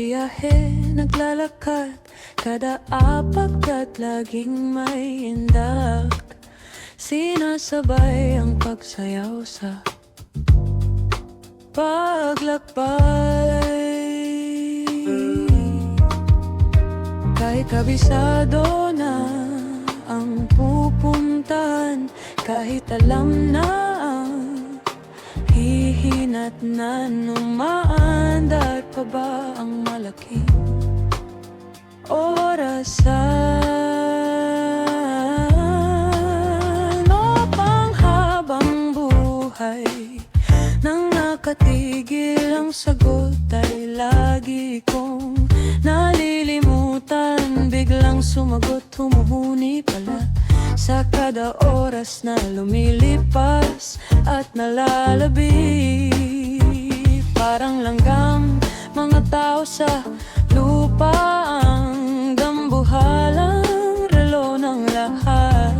biyahe naglalakad. Kada apak at laging may indak. Sinasabay ang pagsayaw sa paglakbay. Kahit kabisado na ang pupuntahan Kahit alam na na numaandar pa ba ang malaking orasan? O panghabang buhay nang nakatigil ang sagot ay lagi kong nalilimutan. Biglang sumagot, humuhuni pala Sa kada oras na lumilipas at nalalabi. Parang langgam mga tao sa lupa. Ang dambuhalang relo ng lahat.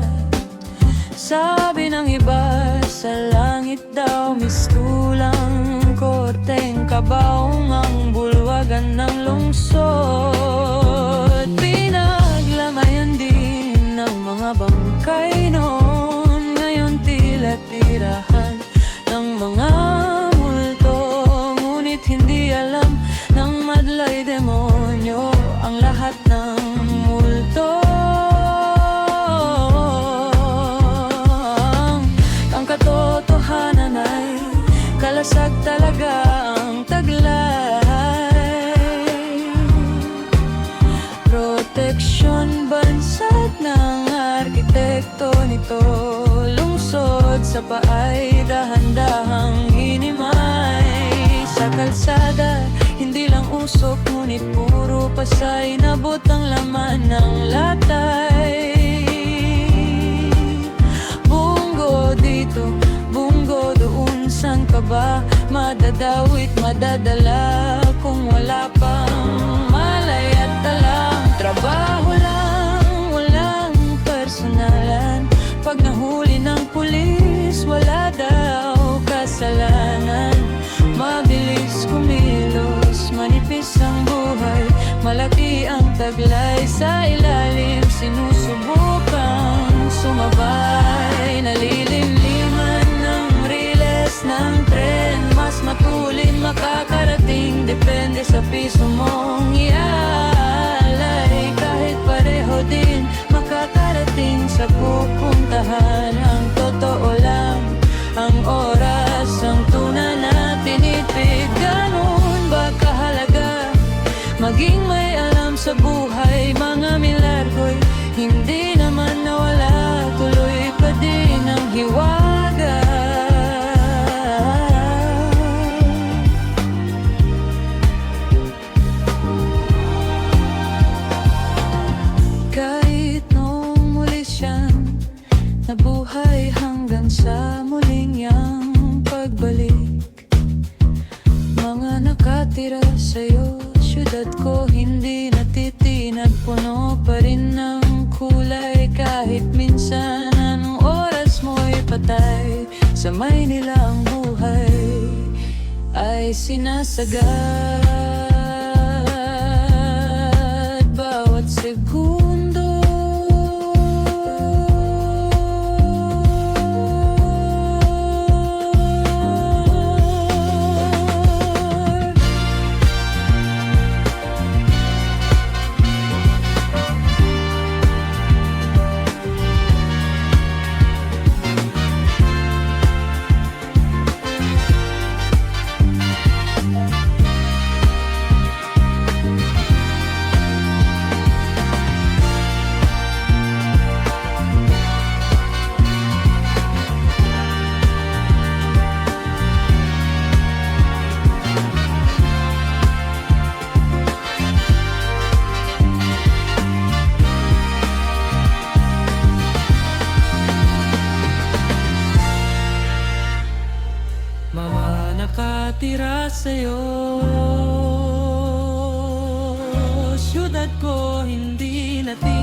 Sabi ng iba sa langit daw mistulang korteng kabaong ang bulwagan ng lungsod madlay demonyo Ang lahat ng multo. Ang katotohanan ay kalasag talaga ang taglay. Proteksyon bansat ng arkitekto nito Lungsod sa paay Ngunit puro pasay Nabot ang laman ng latay. Bunggo dito, bunggo doon San ka ba madadawit, madadala Kung wala piso mong ialay. Kahit pareho din makakarating sa pupuntahan. Ang totoo lang ang oras Ang tuna na tinipid. Ganun ba kahalaga Maging may alam sa buhay? Mga milargo'y hindi naman nawala Mga nakatira sa'yo. Syudad ko hindi natitinag. Puno pa rin ng kulay. Kahit minsan anong oras mo'y patay? Sa Maynila ang buhay Ay sinasagad. Bawat segundo Mga nakatira sa'yo. Syudad ko hindi natin